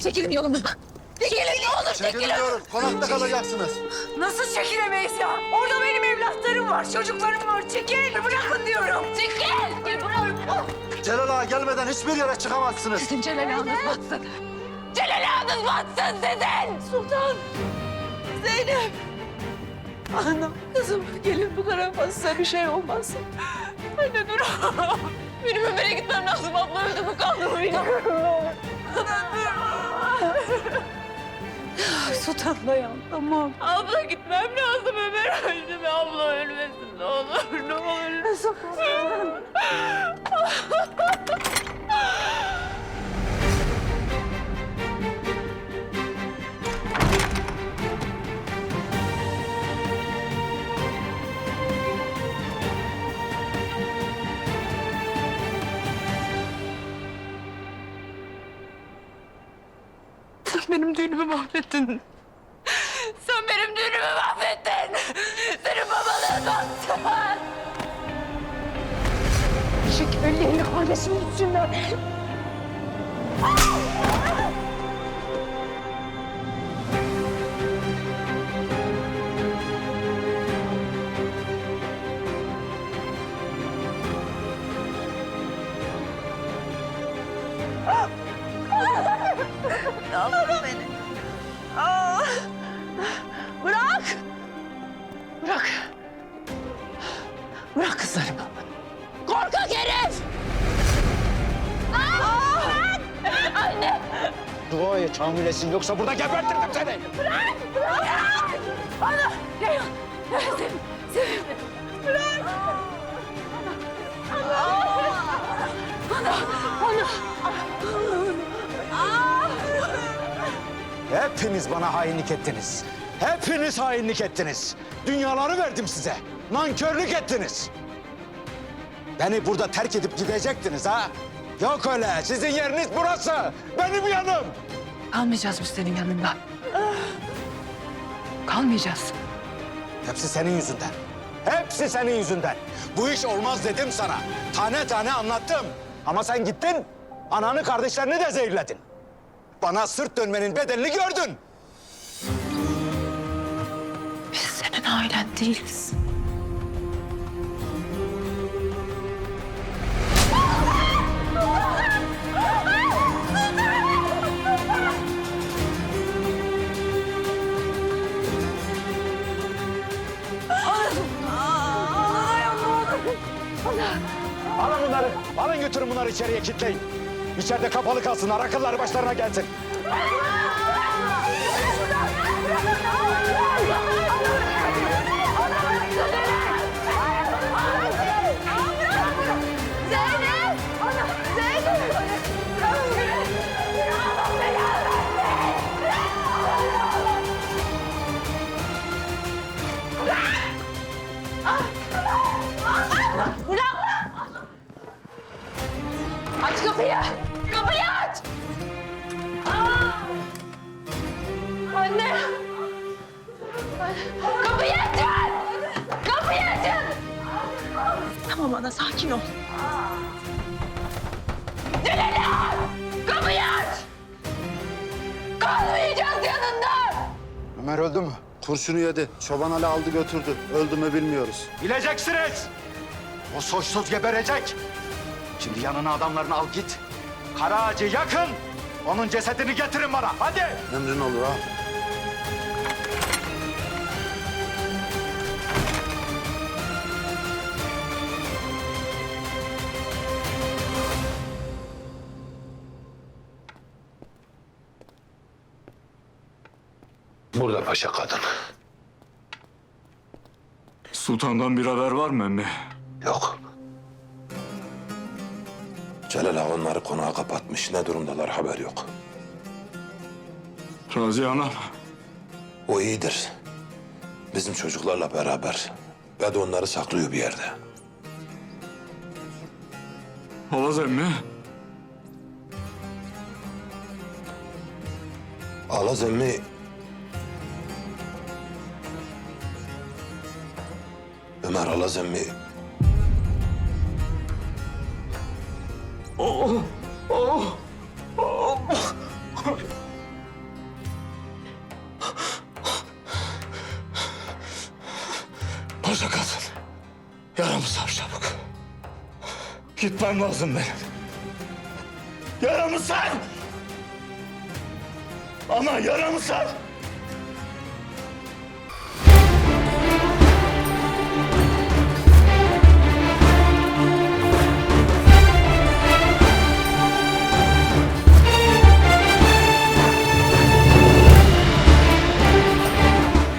çekilin yolumuzdan. Çekilin ne olur Çekilin çekilin. diyorum. Konakta kalacaksınız. Nasıl çekilemeyiz ya? Orada benim evlatlarım var, çocuklarım var. Çekil, bırakın diyorum. Çekil. Bırak. Celal Ağa gelmeden hiçbir yere çıkamazsınız. Sizin Celal Ağa'nız batsın. Celal Ağa'nız batsın sizin. Sultan. Zeynep. Anam, kızım gelin bu tarafa size bir şey olmasın. Anne dur. Benim Ömer'e gitmem lazım. Abla öldü mü kaldı mı bilmiyorum. Sultan dayan tamam. Abla gitmem lazım. Ömer öldü mü? Abla ölmesin ne olur ne olur. Sultan. Sen benim düğünümü mahvettin. Düğünümü mahvettin. Senin babalığın batsın. Çek ellerini kardeşimin üstünden. Allah'ım beni. Dua et hamilesin yoksa burada gebertirdim seni. Bırak! Bırak! Ana! Reyhan! Reyhan Sevim! Sevim! Bırak! Ana! Ana! Ana! Aa! Hepiniz bana hainlik ettiniz. Hepiniz hainlik ettiniz. Dünyaları verdim size. Nankörlük ettiniz. Beni burada terk edip gidecektiniz ha? Yok öyle. Sizin yeriniz burası. Benim yanım. Kalmayacağız biz senin yanında. Kalmayacağız. Hepsi senin yüzünden. Hepsi senin yüzünden. Bu iş olmaz dedim sana. Tane tane anlattım. Ama sen gittin, ananı kardeşlerini de zehirledin. Bana sırt dönmenin bedelini gördün. Biz senin ailen değiliz. Alın götürün bunları içeriye kilitleyin. İçeride kapalı kalsınlar, akılları başlarına gelsin. Kapıyı! Aç! Aa! Anne! Kapıyı açın! Kapıyı açın! Tamam ana sakin ol. Celal! Kapıyı aç! Kalmayacağız yanında! Ömer öldü mü? Kurşunu yedi. Çoban Ali aldı götürdü. Öldü mü bilmiyoruz. Bileceksiniz. O soysuz geberecek. Şimdi yanına adamlarını al git. Kara ağacı yakın. Onun cesedini getirin bana. Hadi. Emrin olur ha. Burada paşa kadın. Sultan'dan bir haber var mı emmi? Yok. Celal Ağa onları konağa kapatmış. Ne durumdalar haber yok. Raziye anam. O iyidir. Bizim çocuklarla beraber. Ve de onları saklıyor bir yerde. Halaz emmi. Alaz emmi Ömer Alaz emmi Oh. Paşa kadın. Yaramı sar çabuk. Gitmem lazım benim. Yaramı sar! Ama yaramı sar!